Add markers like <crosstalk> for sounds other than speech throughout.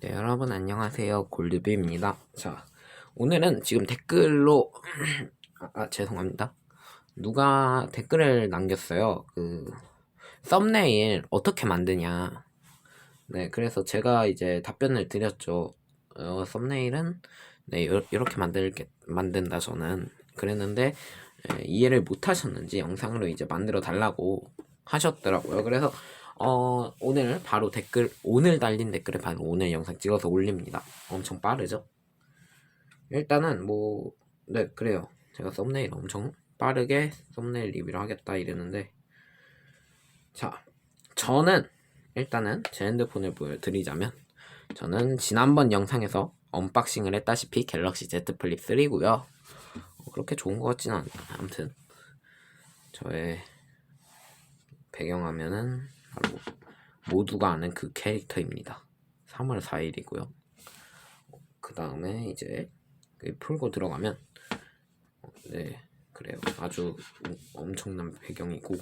네, 여러분 안녕하세요. 골드비입니다. 자, 오늘은 지금 댓글로 <clears throat> 아, 아, 죄송합니다. 누가 댓글을 남겼어요. 그 썸네일 어떻게 만드냐. 네, 그래서 제가 이제 답변을 드렸죠. 어, 썸네일은 네, 요- 이렇게 만들게 만든다 저는 그랬는데 에, 이해를 못 하셨는지 영상으로 이제 만들어 달라고 하셨더라고요. 그래서 어, 오늘 바로 댓글, 오늘 달린 댓글을 바로 오늘 영상 찍어서 올립니다. 엄청 빠르죠? 일단은 뭐, 네, 그래요. 제가 썸네일 엄청 빠르게 썸네일 리뷰를 하겠다 이랬는데, 자, 저는 일단은 제 핸드폰을 보여드리자면, 저는 지난번 영상에서 언박싱을 했다시피 갤럭시 Z 플립 3고요. 그렇게 좋은 것 같지는 않아요. 아무튼, 저의 배경화면은 바로 모두가 아는 그 캐릭터입니다. 3월 4일이고요. 그 다음에 이제 그 풀고 들어가면 어, 네 그래요. 아주 엄청난 배경이고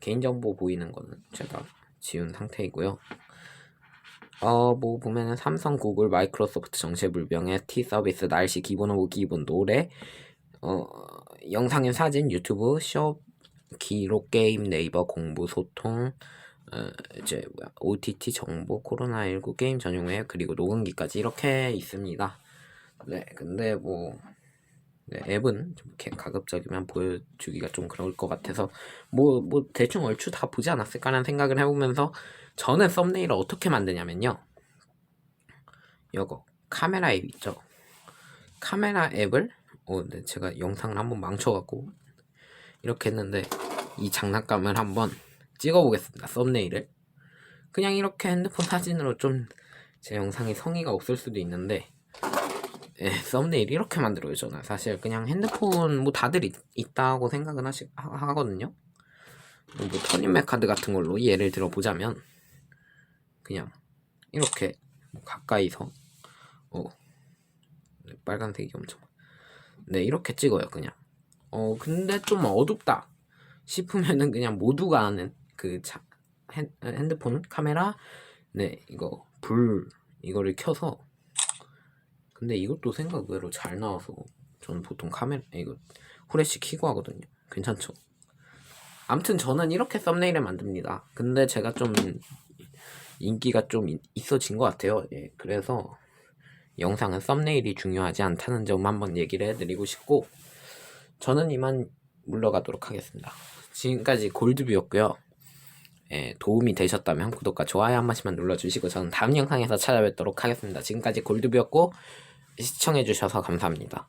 개인정보 보이는 거는 제가 지운 상태이고요. 어, 뭐 보면은 삼성, 구글, 마이크로소프트 정체불명의 T 서비스, 날씨, 기본호고, 기본 노래, 어, 영상인 사진, 유튜브, 숍, 기록, 게임, 네이버, 공부, 소통, 어, 이제 뭐야, OTT 정보, 코로나19 게임 전용 앱 그리고 녹음기까지 이렇게 있습니다. 네, 근데 뭐 네, 앱은 좀 이렇게 가급적이면 보여주기가 좀 그럴 것 같아서 뭐뭐 대충 얼추 다 보지 않았을까라는 생각을 해보면서 저는 썸네일을 어떻게 만드냐면요. 요거 카메라 앱 있죠. 카메라 앱을 어, 네, 제가 영상을 한번 망쳐갖고 이렇게 했는데 이 장난감을 한번 찍어보겠습니다. 썸네일을. 그냥 이렇게 핸드폰 사진으로 좀 제 영상이 성의가 없을 수도 있는데 예, 썸네일 이렇게 만들어요 저는 사실 그냥 핸드폰 뭐 다들 있, 있다고 생각은 하시, 하, 하거든요 뭐 터닝맥 카드 같은 걸로 예를 들어 보자면 그냥 이렇게 뭐 가까이서 어 네, 빨간색이 엄청 네 이렇게 찍어요 그냥 어 근데 좀 어둡다 싶으면은 그냥 모두가 아는 그 차, 핸, 핸드폰 카메라 네 이거 불 이거를 켜서. 근데 이것도 생각 외로 잘 나와서 저는 보통 카메라 이거 후레쉬 키고 하거든요. 괜찮죠? 암튼 저는 이렇게 썸네일을 만듭니다. 근데 제가 좀 인기가 좀 있- 있어진 것 같아요. 예 그래서 영상은 썸네일이 중요하지 않다는 점 한번 얘기를 해드리고 싶고 저는 이만 물러가도록 하겠습니다 지금까지 골드뷰였고요 예, 도움이 되셨다면 구독과 좋아요 한 번씩만 눌러주시고 저는 다음 영상에서 찾아뵙도록 하겠습니다. 지금까지 골드뷰였고 시청해주셔서 감사합니다.